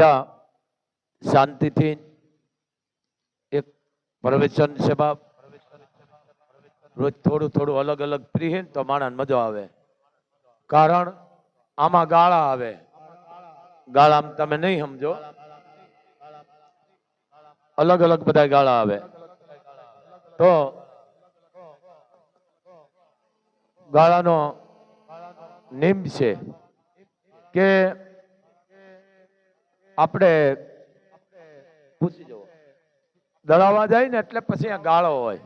બેટા શાંતિથી એક પ્રવચન બાપ રોજ થોડું થોડું અલગ અલગ પ્રીએ ને તો માણસ મજો આવે. કારણ આમાં ગાળા આવે. ગાળામાં તમે નહીં સમજો. અલગ અલગ બધા ગાળા આવે. તો ગાળાનો નિયમ છે કે આપણે પૂછી જવો દળાવા જાય ને એટલે પછી આ ગાળો હોય.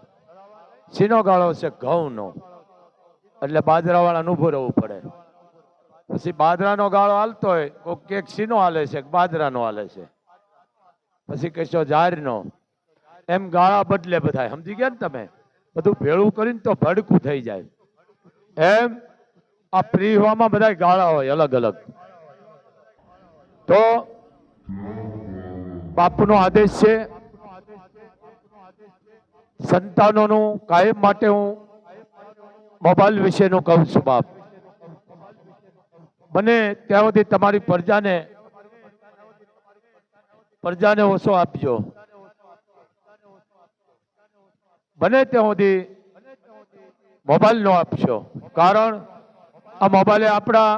શીનો ગાળો છે ઘઉંનો. એટલે બાજરાવાળાને ઊભું રહેવું પડે. પછી બાજરાનો ગાળો હાલતો હોય, કોક કેક શીનો હાલે છે બાજરાનો હાલે છે. પછી કહેશો જારનો એમ ગાળા બદલે બધા સમજી ગયા ને તમે? બધું ભેળું કરીને તો ભડકું થઈ જાય. એમ આ પ્રીવામાં બધા ગાળા હોય અલગ અલગ તો બાપુનો આદેશ છે. સંતાનોનું કાયમ માટે હું મોબાઈલ વિશેનું કહું છું, બાપ. બને ત્યાં સુધી તમારી પ્રજાને પ્રજાને ઓછો આપજો બને ત્યાં સુધી મોબાઈલ નો આપશો કારણ આ મોબાઈલે આપણા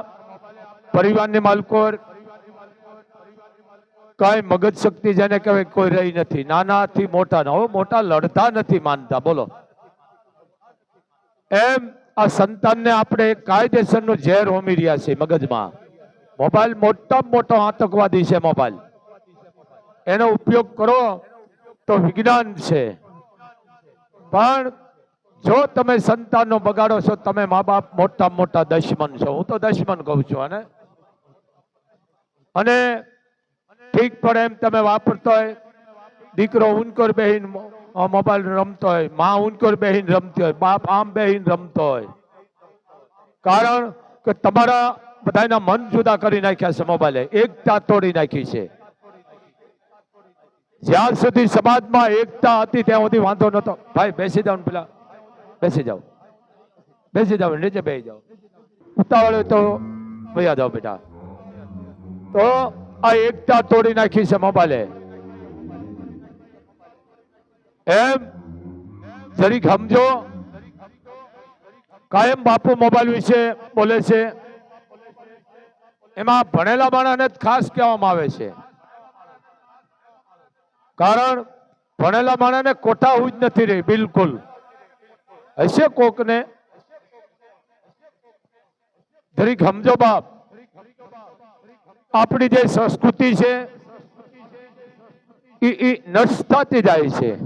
પરિવારની માલકોર કઈ મગજ શક્તિ જેને કહેવાય કોઈ રહી નથી. નાનાથી મોટા ના મોટા લડતા નથી માનતા. બોલો. એમ આ સંતાનને આપણે કાયદેસરનું ઝેર હોમી રહ્યા છે મગજમાં. મોબાઈલ મોટામાં મોટો આતંકવાદી છે મોબાઈલ. એનો ઉપયોગ કરો તો વિજ્ઞાન છે. પણ જો તમે સંતાનનો બગાડો છો, તમે મા બાપ મોટા મોટા દશમન છો. હું તો દશમન કહું છું અને ઠીક પડે એમ તમે વાપરતો હોય દીકરો ઉનકોર બેહીન મોબાઈલ રમતો હોયમાં ઉનકર બેહીન રમતી હોય બાપ આમ બેહીન રમતો હોય કારણ કે તમારા બધાના મન જુદા કરી નાખ્યા છે મોબાઈલે, એકતા તોડી નાખી છે. જ્યાં સુધી સમાજમાં એકતા હતી ત્યાં સુધી વાંધો નતો ભાઈ, બેસી જાઓ પેલા. બેસી જાઓ. બેસી જાઓ, નીચે બેસી જાઓ. ઉતાવળ તો ભૈયા જાઓ બેટા. તો આ એકતા તોડી નાખી છે મોબાઈલે. એમ? જરીક સમજો. કાયમ બાપુ મોબાઈલ વિશે બોલે છે. એમાં ભણેલા માણસને ખાસ કહેવામાં આવે છે. કારણ ભણેલા માણસને કોઠા જ નથી રહી, બિલકુલ. હશે કોકને. જરીક સમજો બાપ. આપણી જે સંસ્કૃતિ છે એ નષ્ટ જાય છે.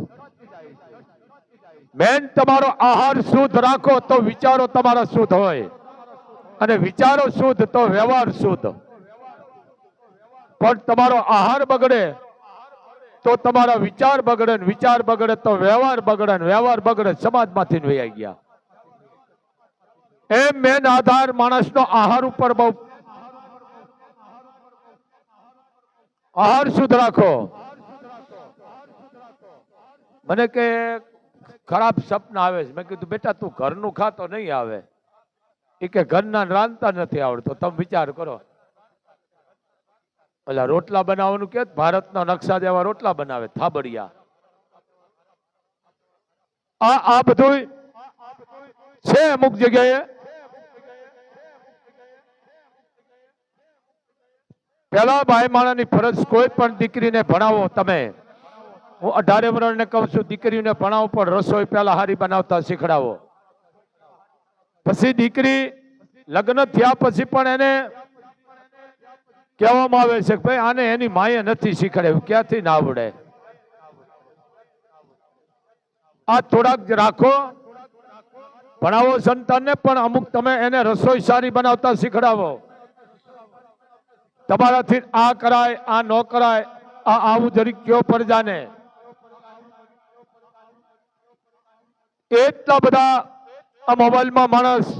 મેન તમારો આહાર શુદ્ધ રાખો તો વિચારો તમારા શુદ્ધ હોય. અને વિચારો શુદ્ધ તો વ્યવહાર શુદ્ધ. પણ તમારો આહાર બગડે તો તમારા વિચાર બગડે વિચાર બગડે તો વ્યવહાર બગડે વ્યવહાર બગડે સમાજમાંથી વૈયા ગયા. એમ મેન આધાર માણસનો આહાર ઉપર બહુ આહાર શુદ્ધ રાખો. મને કે ખરાબ સપના આવે છે. મેં કીધું, બેટા, તું ઘરનું ખાતો નહીં આવે. એ કે, ઘરના રાંધતા નથી આવડતો. તમે વિચાર કરો. એટલે રોટલા બનાવવાનું કે, ભારતના નકશા જેવા રોટલા બનાવે, થાબડિયા. આ આ બધું છે અમુક જગ્યાએ. પેલા ભાઈ માણાની ફરજ કોઈ પણ દીકરીને ભણાવો તમે. હું અઢારે વર્ષને કહું છું દીકરીને ભણાવો, પણ રસોઈ પહેલા હારી બનાવતા શીખડાવો. પછી દીકરી લગ્ન થયા પછી પણ એને કહેવામાં આવે છે કે ભાઈ, આને એની માએ નથી શીખડાવ્યું, ક્યાંથી ના આવડે? આ થોડાક રાખો. ભણાવો સંતાનને, પણ અમુક તમે એને રસોઈ સારી બનાવતા શીખડાવો. તમારાથી આ કરાય, આ ન કરાય, આ આવું જરીક કયો પ્રજાને? એટલા બધા આ મોબાઈલમાં માણસ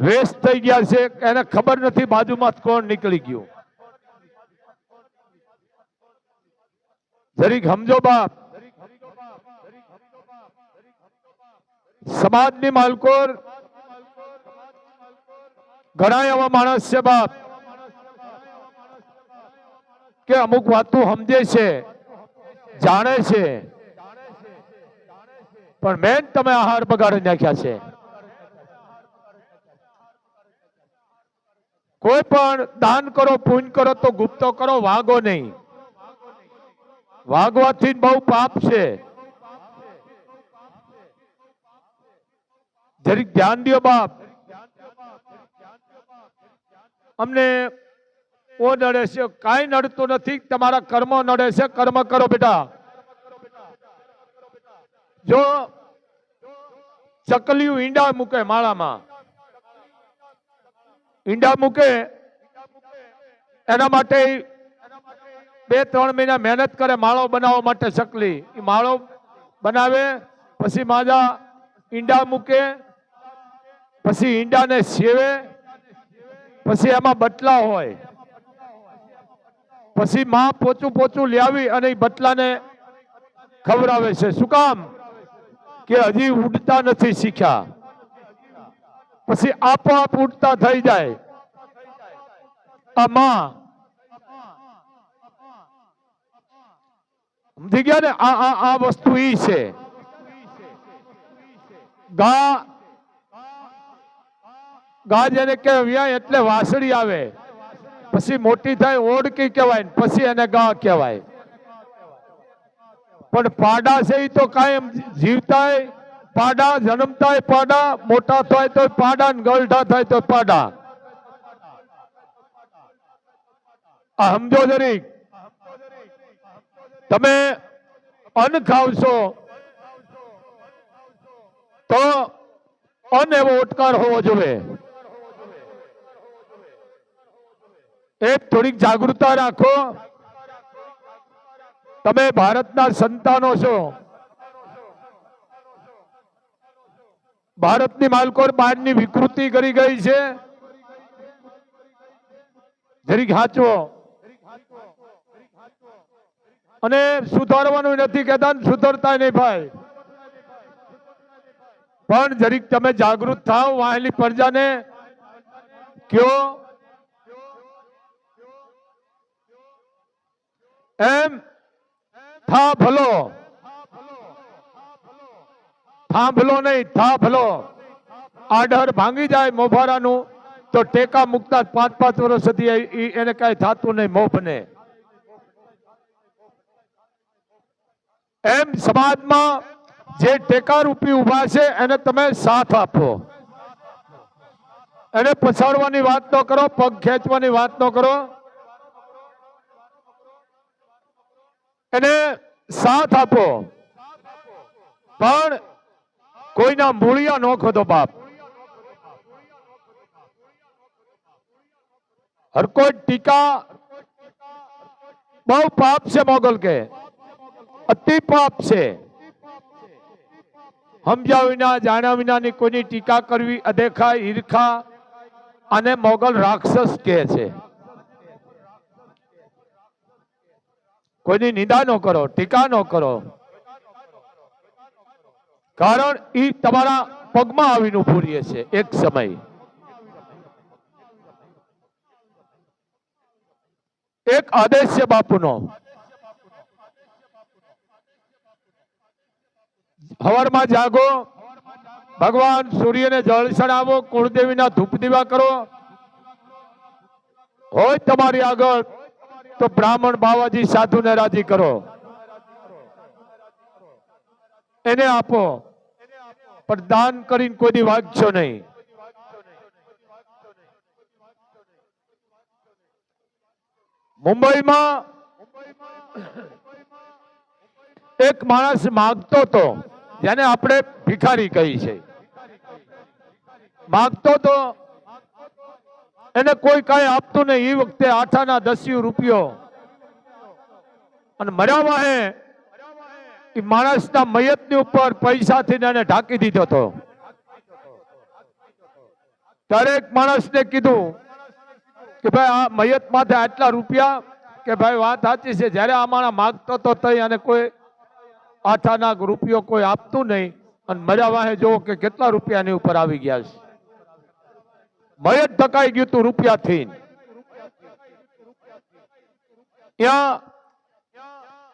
વેસ્ટ થઈ ગયા છે એને ખબર નથી બાજુમાં કોણ નીકળી ગયું. જરીક સમજો બાપ. સમાજની માલકોર. ઘણા એવા માણસ છે બાપ. કે અમુક વાતો સમજે છે, જાણે છે. પણ મેન તમે આહાર બગાડી નાખ્યા છે. કોઈ પણ દાન કરો પૂન કરો, તો ગુપ્તો કરો, વાગો નહીં. વાગવાથી બહુ પાપ છે. જરીક ધ્યાન દો બાપ. અમને ઓ નડે છે, કાંઈ નડતું નથી, તમારા કર્મ નડે છે, કર્મ કરો બેટા. જો ચકલિયું ઈંડા મૂકે માળામાં, ઈંડા મૂકે, એના માટે બે ત્રણ મહિના મહેનત કરે માળો બનાવવા માટે ચકલી. એ માળો બનાવે, પછી માજા ઈંડા મૂકે, પછી ઈંડાને સેવે, પછી એમાં બટલા હોય. પછી માં પોચું પોચું લ્યાવી અને એ બટલાને ખવડાવે છે. શું કામ? કે હજી ઉડતા નથી શીખ્યા. પછી આપોઆપ ઉડતા થઈ જાય. આ માં. સમજી ગયા ને? આ આ વસ્તુ ઈ છે. ગા ગા જેને કે વ્યાય એટલે વાસળી આવે. પછી મોટી થાય, ઓડકી કહેવાય ને પછી એને ગા કહેવાય. પણ પાડા છે એ તો કાયમ જીવતાય, પાડા જન્મતાય પાડા, મોટા થાય તો પાડા ને ગલઢા થાય તો પાડા. આ સમજો જરીક. તમે અન્ન ખાવશો, તો અન્ન એવો ઉટકાર હોવો જોઈએ. એક થોડીક જાગૃતતા રાખો. તમે ભારતના સંતાનો છો. ભારતની માલકોર બહારની વિકૃતિ કરી ગઈ છે. જરીક હાચવો. અને સુધારવાનું નથી કહેતા સુધરતા નહીં ભાઈ. પણ જરીક તમે જાગૃત થાવ, વાહેલી પ્રજાને કયો એમ? થા ભલો થા ભલો નહીં થા ભલો આડર ભાંગી જાય મોભારાનું, તો ટેકા મુકતા પાંચ પાંચ વર્ષ સુધી એને કઈ થતું નહીં મોભને. એમ સમાજમાં જે ટેકા રૂપી ઊભા છે, એને તમે સાથ આપો. એને પછાડવાની વાત ન કરો, પગ ખેંચવાની વાત ન કરો. એને સાથ આપો. પણ કોઈના મૂળિયા નો ખોદો બાપ. હર કોઈ ટીકા બહુ પાપ છે મોગલ કે. અતિ પાપ છે. સમજ્યા વિના, જાણ્યા વિનાની કોઈની ટીકા કરવી અદેખા ઈર્ખા અને મોગલ રાક્ષસ કહે છે. કોઈની નિંદા ન કરો, ટીકા ન કરો. કારણ એ તમારા પગમાં આવીને પૂરીએ છે એક સમય. એક આદેશ છે બાપુનો. હવારમાં જાગો, ભગવાન સૂર્યને જળ ચડાવો, કુળદેવીના ધૂપ દીવા કરો. હોય તમારી આગળ તો બ્રાહ્મણ બાવાજી સાધુને રાજી કરો. એને આપો. પણ દાન કરીને કોઈ દી વાગશો નહીં. મુંબઈમાં એક માણસ માગતો હતો, જેને આપણે ભિખારી કહી છે. માગતો તો એને કોઈ કઈ આપતું નહીં. એ વખતે આઠાના દસ્યુ રૂપિયો. અને મર્યામાં વાહે એ માણસના મયતની ઉપર પૈસાથી એને ઢાંકી દીધો હતો. દરેક માણસને કીધું કે ભાઈ, આ મયત માથે આટલા રૂપિયા? કે ભાઈ, વાત સાચી છે. જ્યારે આ માણસ માગતો તો તઈ અને કોઈ આઠાના રૂપિયો કોઈ આપતું નહીં. અને મર્યા વાહે જોવો કે કેટલા રૂપિયાની ઉપર આવી ગયા છે. મયત ઢકાઈ ગયું તું રૂપિયાથી ત્યાં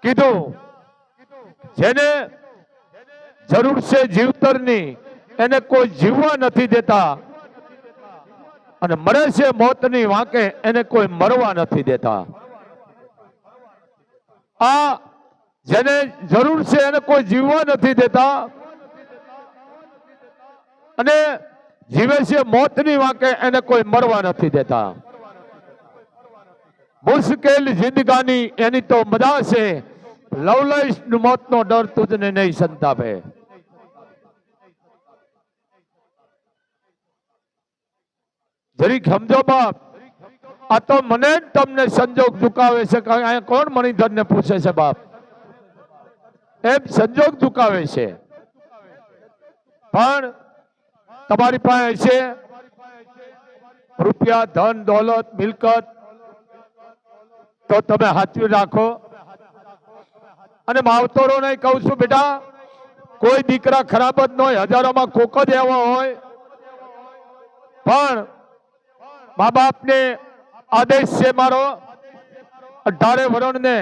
કીધું, જેને જરૂર છે જીવતરની, એને કોઈ જીવવા નથી દેતા. અને મરે છે મોતની વાંકે, એને કોઈ મરવા નથી દેતા. આ જેને જરૂર છે, એને કોઈ જીવવા નથી દેતા. અને જીવે છે, મોતની વાંકે એને કોઈ મરવા નથી દેતા. મુશ્કેલ જિંદગાની એની તો મજા છે લવલેશ મોતનો ડર તુજને નહીં સંતાપે. જરીક સમજો બાપ, આ તો મને જ તમને સંજોગ ચુકાવે છે અહીંયા કોણ મણિધર ને પૂછે છે બાપ? એમ સંજોગ ચુકાવે છે. પણ તમારી પાસે છે. રૂપિયા, ધન, દોલત, મિલકત તો તમે હાચવી રાખો. અને માવતરોને કહું છું, બેટા, કોઈ દીકરા ખરાબ જ ન હોય હજારોમાં કોક જ એવો હોય. પણ મા બાપને આદેશ છે મારો, અઢારે વરણને.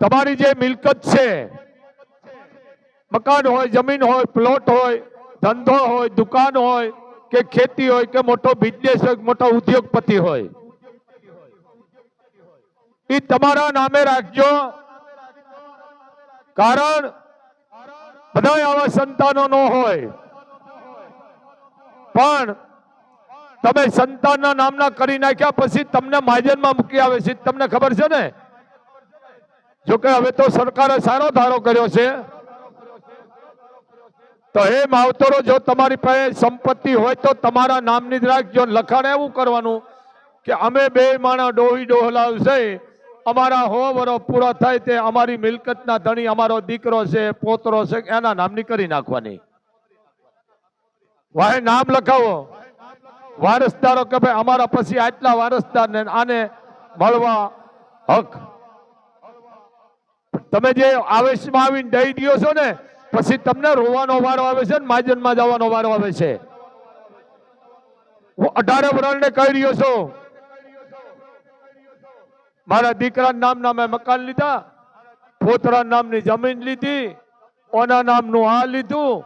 તમારી જે મિલકત છે, મકાન હોય, જમીન હોય, પ્લોટ હોય ધંધો હોય, દુકાન હોય, કે ખેતી હોય, કે મોટો બિઝનેસ હોય મોટો ઉદ્યોગપતિ હોય. એ તમારા નામે રાખજો. કારણ બધા આવા સંતાનો ન હોય. પણ તમે સંતાનના નામના કરી નાખ્યા પછી તમને માજનમાં મૂકી આવે છે. તમને ખબર છે ને? જોકે હવે તો સરકારે સારો ધારો કર્યો છે. તો હે માવતરો, જો તમારી પાસે સંપત્તિ હોય તો તમારા નામની જ રાખજો. લખાણ એવું કરવાનું કે અમે બે માણા ડોહી ડોહલાવ છે. અમારા હો વરો પૂરો થાય તે અમારી મિલકતના ધણી, અમારો દીકરો છે, પોતરો છે, એના નામની કરી નાખવાની. વાહે નામ લખાવો. વારસદારો કે ભાઈ, અમારા પછી આટલા વારસદાર ને આને મળવા હક. તમે જે આવેશમાં આવીને દઈ દો છો ને પછી તમને રોવાનો વારો આવે છે ને માજનમાં જવાનો વારો આવે છે. હું અઢારે વર્ષને કહી રહ્યો છું. મારા દીકરા નામના મેં મકાન લીધા. પોતરા નામની જમીન લીધી. ઓના નામનું આ લીધું.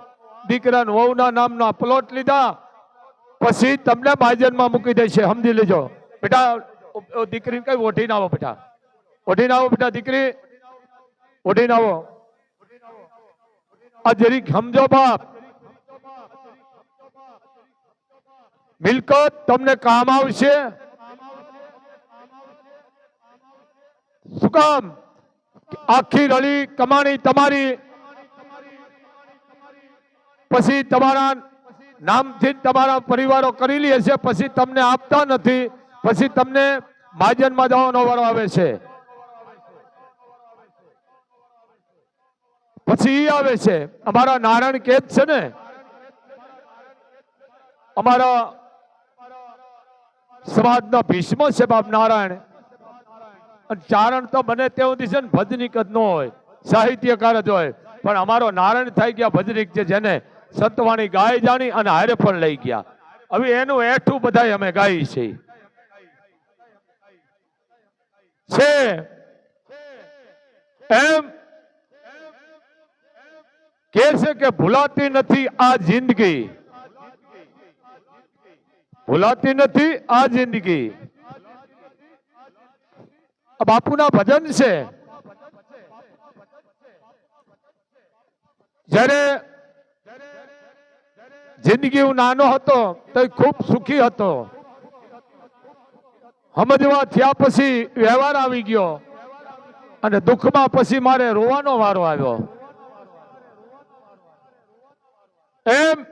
દીકરા વહુના નામના પ્લોટ લીધા. પછી તમને માજનમાં મૂકી દેશે. સમજી લેજો. બેટા, દીકરીને કઈ ઓઢીને આવો બેટા. ઓઢીને આવો બેટા દીકરી. ઓઢીને આવો. આ જરીક સમજો બાપ. મિલકત તમને કામ આવશે. શું કામ? આખી રળી કમાણી તમારી. પછી તમારા નામથી તમારા પરિવારો કરી લે છે, પછી તમને આપતા નથી, પછી તમને મહાજનમાં જવાનો વારો આવે છે. પછી એ આવે છે. અમારા નારાયણ કે જ છે ને, અમારા સમાજના ભીષ્મ છે બાપ નારાયણ. ચારણ તો બને તેવું છે ને ભજનિક જ ન હોય, સાહિત્યકાર જ હોય. પણ અમારો નારાયણ થઈ ગયા ભજનિક છે જેને સંતવાણી ગાય જાણી અને હારે પણ લઈ ગયા. હવે એનું એઠું બધાય અમે ગાઈ છે. એમ કે છે કે ભૂલાતી નથી આ જિંદગી. ભૂલાતી નથી આ જિંદગી. બાપુના ભજન છે. જ્યારે જિંદગી હું નાનો હતો, તો ખૂબ સુખી હતો. સમજવા થયા પછી વ્યવહાર આવી ગયો. અને દુઃખમાં પછી મારે રોવાનો વારો આવ્યો. એમ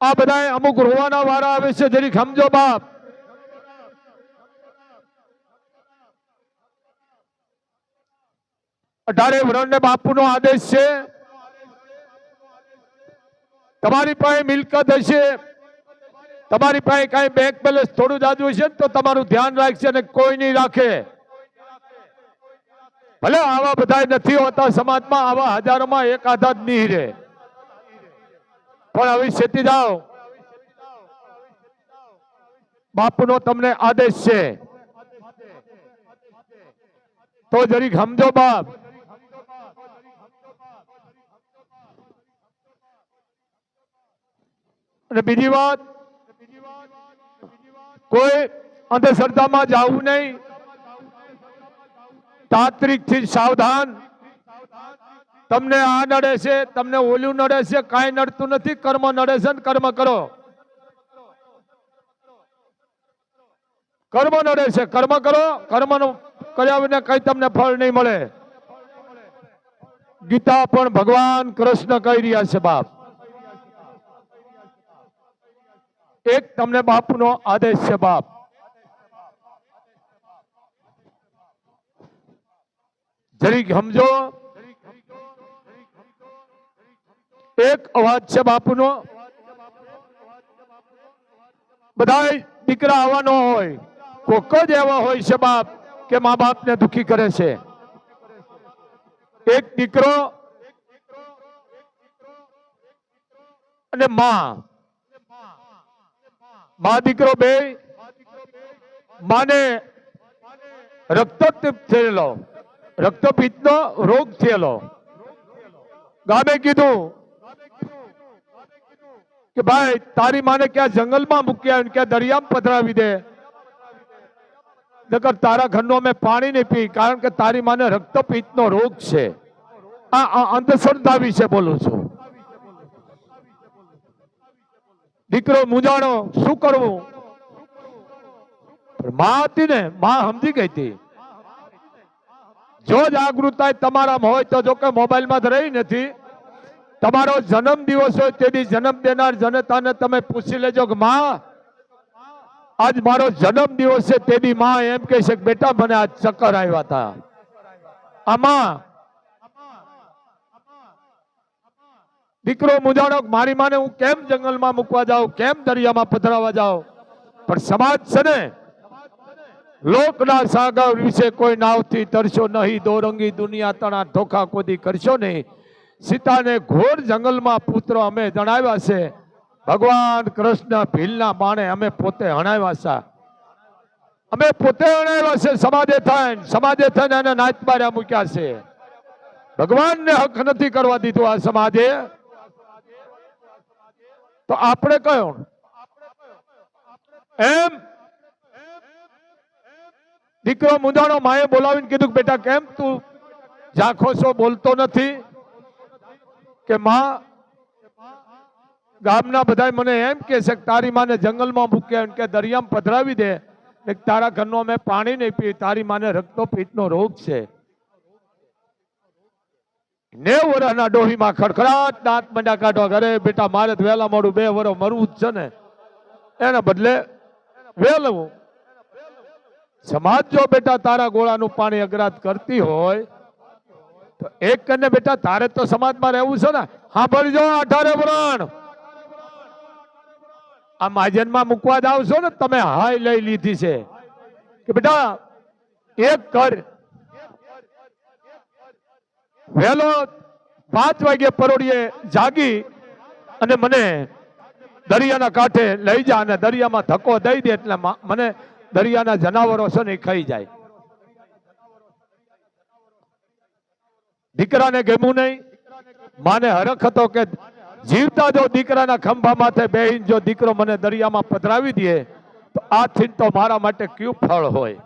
આ બધા અમુક રોવાના વારા આવે છે જરીક સમજો બાપ. અઢારે વર્ણને બાપુનો આદેશ છે. તમારી પાસે મિલકત હશે, તમારી પાસે કઈ બેંક બેલેન્સ થોડું જાજુ હશે તો તમારું ધ્યાન રાખશે અને કોઈ નહીં રાખે. ભલે આવા બધા નથી હોતા સમાજમાં, આવા હજારોમાં એક આધાર નહીં રહે. પણ હવે સેતી જાઓ. બાપુનો તમને આદેશ છે. તો જરીક સમજો બાપ. અને બીજી વાત, કોઈ અંધશ્રદ્ધામાં જવું નહીં. તાંત્રિકથી સાવધાન. તમને આ નડે છે, તમને ઓલું નડે છે, કાંઈ નડતું નથી, કર્મ નડે છે કર્મ કરો. કર્મ નડે છે, કર્મ કરો કર્મ કર્યા વિના કઈ તમને ફળ નહીં મળે. ગીતા પણ ભગવાન કૃષ્ણ કહી રહ્યા છે બાપ. એક તમને બાપનો આદેશ છે બાપ. જરીક સમજો એક અવાજ છે બાપુનો. બધા દીકરા આવવાનો હોય. કોક જ એવા હોય છે બાપ કે મા બાપને દુખી કરે છે. એક દીકરો અને માં. મા દીકરો બે. માને રક્તપિત થયેલો. રક્તપિત્તનો રોગ થયેલો. ગામે કીધું કે ભાઈ, તારી માને ક્યાં જંગલમાં મૂક્યા ક્યાં દરિયામાં પધરાવી દે? નકર તારા ઘરનો અમે પાણી નહીં પી કારણ કે તારી માને રક્તપિત્તનો રોગ છે. આ અંધશ્રદ્ધા વિશે બોલું છું. દીકરો, મૂંઝાણો, શું કરવું? મા માં હતી ને, માં સમજી ગઈ હતી. જો જાગૃતતા તમારામાં હોય તો જો કે મોબાઈલમાં જ રહી નથી. તમારો જન્મ દિવસ હોય તેથી જન્મ દેનાર જનતાને તમે પૂછી લેજો કે માં, આજ મારો જન્મ દિવસ છે તેથી માં એમ કહી શકે બેટા, મને આજ ચક્કર આવ્યા હતા આમાં દીકરો મુજાણો મારી માને હું કેમ જંગલમાં મૂકવા જાઉં, કેમ દરિયામાં પધરાવા જાઉં? પણ સમાજ છે ને લોકના સાગર વિશે કોઈ નાવથી તરશો નહીં, દોરંગી દુનિયા તણા ધોખા કોદી કરશો નહીં. સીતાને ઘોર જંગલમાં પુત્ર અમે જણાવ્યા છે. ભગવાન કૃષ્ણ ભીલના બાણે અમે પોતે હણાવ્યા છે. અમે પોતે હણાવ્યા છે સમાજે થઈને સમાજે થઈને એને નાચ માર્યા મૂક્યા છે. ભગવાનને હક નથી કરવા દીધું આ સમાજે. તો આપણે કયો? એમ? દીકરો મુંદાણો માએ બોલાવીને કીધું બેટા કેમ તું ઝાંખો છો, બોલતો નથી? કે માં, ગામના બધા મને એમ કે છે કે તારી માને જંગલમાં મૂકે કે દરિયામાં પધરાવી દે તારા ઘરનો અમે પાણી નહીં પી તારી માને રક્તો પીઠનો રોગ છે. નેવ વર્ષના ડોહીમાં ખડખડાટ દાંત મંડા કાઢવા ઘરે, બેટા મારે વહેલા મોડું બે વર્ષ મરવું જ છે ને. એના બદલે વહેલું સમાજ જો બેટા તારા ગોળાનું પાણી અગ્રાત કરતી હોય એક કરીને બેટા, તારે તો સમાજમાં રહેવું છે ને હા ભરજો અઢારે વરણ. આ માજનમાં મૂકવા જ આવશો ને, તમે હાય લઈ લીધી છે. કે બેટા, એક કર. વહેલો પાંચ વાગે પરોડીએ જાગી અને મને દરિયાના કાંઠે લઈ જા અને દરિયામાં ધક્કો દઈ દે એટલે મને દરિયાના જનાવરો છે ને ખાઈ જાય. દીકરાને ગમ્યું નહીં. માને હરખ હતો કે જીવતા જો દીકરાના ખંભા માથે બેહીને જો દીકરો મને દરિયામાં પધરાવી દે, તો આ ચિંતો મારા માટે કયું ફળ હોય?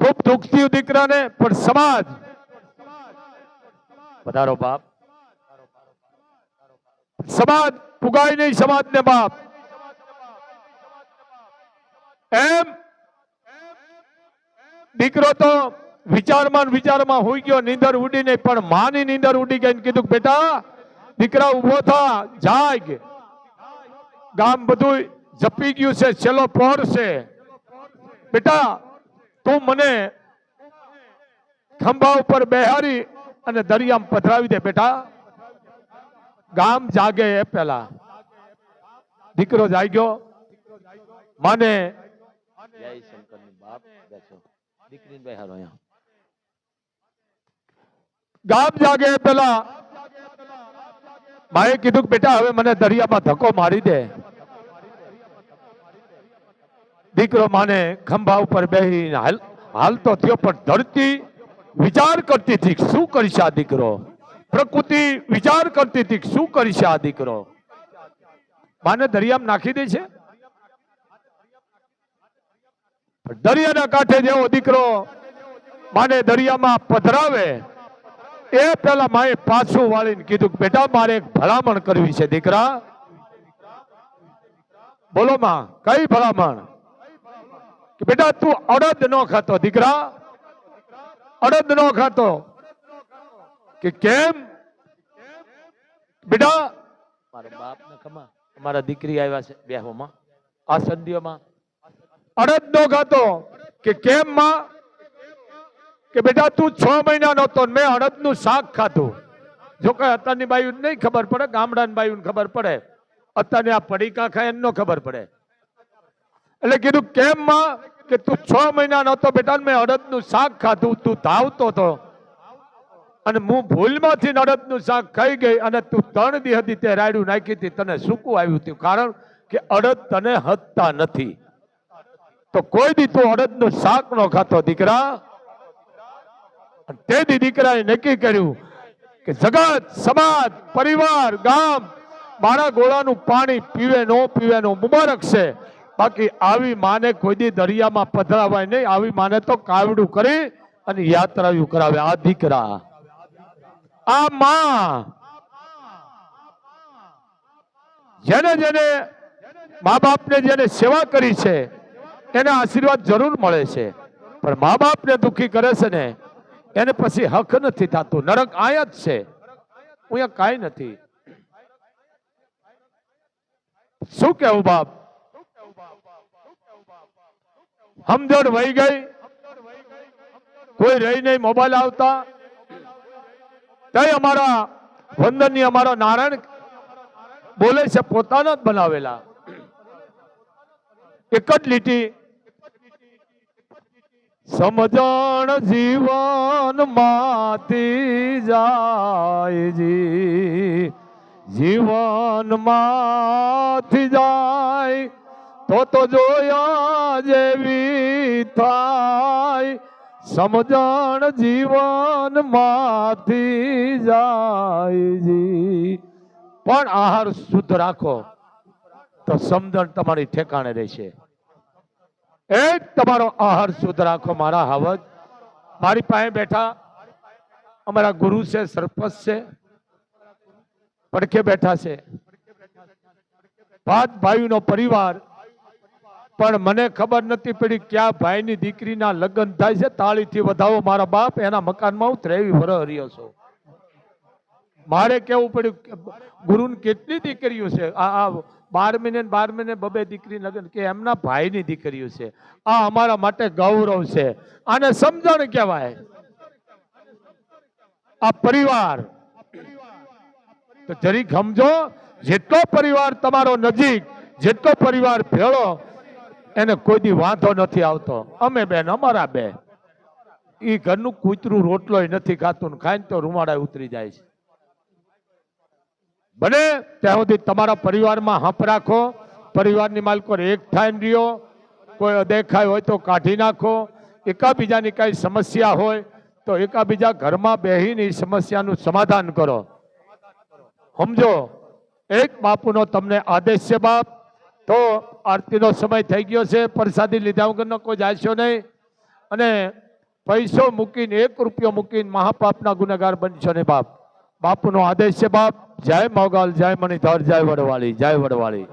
ખૂબ દુઃખ થયું દીકરાને, પણ સમાજ વધારો બાપ. સમાજ પુગાય નહીં સમાજને બાપ. એમ દીકરો તો વિચારમાં વિચારમાં હોઈ ગયો, નીંદર ઉડી નહીં, પણ માની નીંદર ઉડી ગઈ કીધું બેટા, દીકરા ઊભો થા, જાગ. ગામ બધું જપી ગયું છે, છેલ્લો પહોર છે. બેટા, તું મને ખંભા ઉપર બેહારી અને દરિયામાં પધરાવી દે, બેટા. ગામ જાગે એ પેલા દીકરો જાગ્યો. માને જય બેસો. બેહારો અહીંયા. ગામ જાગે પેલા. માએ કીધું બેટા, હવે મને દરિયામાં ધક્કો મારી દે. દીકરો માને ખંભા ઉપર હાલ હાલ તો થયો, પણ ધરતી વિચાર કરતી હતી શું કરીશ આ દીકરો? પ્રકૃતિ વિચાર કરતી હતી શું કરીશ આ દીકરો? માને દરિયામાં નાખી દે છે? દરિયાના કાંઠે જેવો દીકરો માને દરિયામાં પધરાવે. એ પેલા માએ પાછું વાળીને કીધું કે બેટા મારે એક ભલામણ કરવી છે દીકરા. બોલો માં કઈ ભલામણ? કે બેટા તું અડદ ન ખાતો દીકરા. અડદ ન ખાતો. કે કેમ? બેટા મારા બાપ ને ખમા અમારા દીકરી આવ્યા છે બેહોમાં આ સંધિઓમાં અડદ નો ખાતો. કે કેમ માં? કે બેટા તું છ મહિના નહોતો મેં અડદનું શાક ખાધું. જો કે અત્યારની બાયું નહીં ખબર પડે, ગામડાની બાયું ખબર પડે. અત્યારની આ પડીકા ખાય એમનો ખબર પડે. એટલે કીધું, કેમ માં? કે તું છ મહિના નહોતો બેટા મેં અડદનું શાક ખાધું, તું ધાવતો હતો અને હું ભૂલમાંથી અડદનું શાક ખાઈ ગઈ અને તું ત્રણ દી હતી તે રાયડું નાખી હતી, તને સૂકું આવ્યું હતું. કારણ કે અડદ તને હતતા નથી. તો કોઈ દી તું અડદનું શાક નો ખાતો, દીકરા. અને તે દીકરાએ નક્કી કર્યું કે જગત, સમાજ, પરિવાર, ગામ મારા ગોળાનું પાણી પીવે, નો પીવે નો મુબારક છે. બાકી આવી માને કોઈ દરિયામાં પધરાવાય નહીં. આવી માને તો કાવડું કરી અને યાત્રાયું કરાવે. આ દીકરા. આ માં. જેને જેને મા બાપને જેને સેવા કરી છે, એને આશીર્વાદ જરૂર મળે છે. પણ મા બાપને દુઃખી કરે છે ને એને પછી હક નથી થતું. નરક આયા જ છે. અહીંયા કાંઈ નથી. શું કેવું બાપ? સમજણ વહી ગઈ. કોઈ રહી નહીં મોબાઈલ આવતા. તઈ અમારા વંદનની અમારા નારાયણ બોલે છે, પોતાના જ બનાવેલા. એક જ લીટી સમજણ જીવન માતી જાય જી. જીવનમાંથી જાય તો તો જોયા જેવી થાય. સમજણ જીવન જાય જી. પણ આહાર શુદ્ધ રાખો તો સમજણ તમારી ઠેકાણે રહેશે. એક તમારો આહાર શુદ્ધ રાખો, મારા હાવજ મારી પાસે બેઠા, અમારા ગુરુ છે, સરપંચ છે, પડખે બેઠા છે. પાંચ ભાઈનો પરિવાર. પણ મને ખબર નથી પડી ક્યાં ભાઈની દીકરીના લગ્ન થાય છે, તાળીથી વધાવો મારા બાપ, એના મકાનમાં હું ત્રેવી વર્ષ રહ્યો છું. મારે કેવું પડ્યું ગુરુને કેટલી દીકરીઓ છે? આ બાર મહિને બાર મહિને બબે દીકરી લગ્ન કે એમના ભાઈની દીકરીઓ છે. આ અમારા માટે ગૌરવ છે. આને સમજણ કહેવાય. આ પરિવાર. તો જરીક સમજો જેટલો પરિવાર તમારો નજીક, જેટલો પરિવાર ભેળો, એને કોઈ દી વાંધો નથી આવતો. અમે બેન, અમારા બે. એ ઘરનું કૂતરું રોટલોય નથી ખાતું ખાઈને તો રૂમાડા ઉતરી જાય છે. બને ત્યાં સુધી તમારા પરિવારમાં હંપ રાખો. પરિવારની માલકો એક થાય રહ્યો. કોઈ અદેખાય હોય તો કાઢી નાખો. એકાબીજાની કાંઈ સમસ્યા હોય તો એકાબીજા ઘરમાં બેહીને એ સમસ્યાનું સમાધાન કરો. સમજો, એક બાપુનો તમને આદેશ છે બાપ. તો આરતીનો સમય થઈ ગયો છે. પ્રસાદી લીધા વગરનો કોઈ જાશો નહીં. અને પૈસો મૂકીને, એક રૂપિયો મૂકીને મહાપાપના ગુનેગાર બનશો ને બાપ. બાપુનો આદેશ છે બાપ. જય મોગલ જય મણિધર જય વડવાળી જય વડવાળી.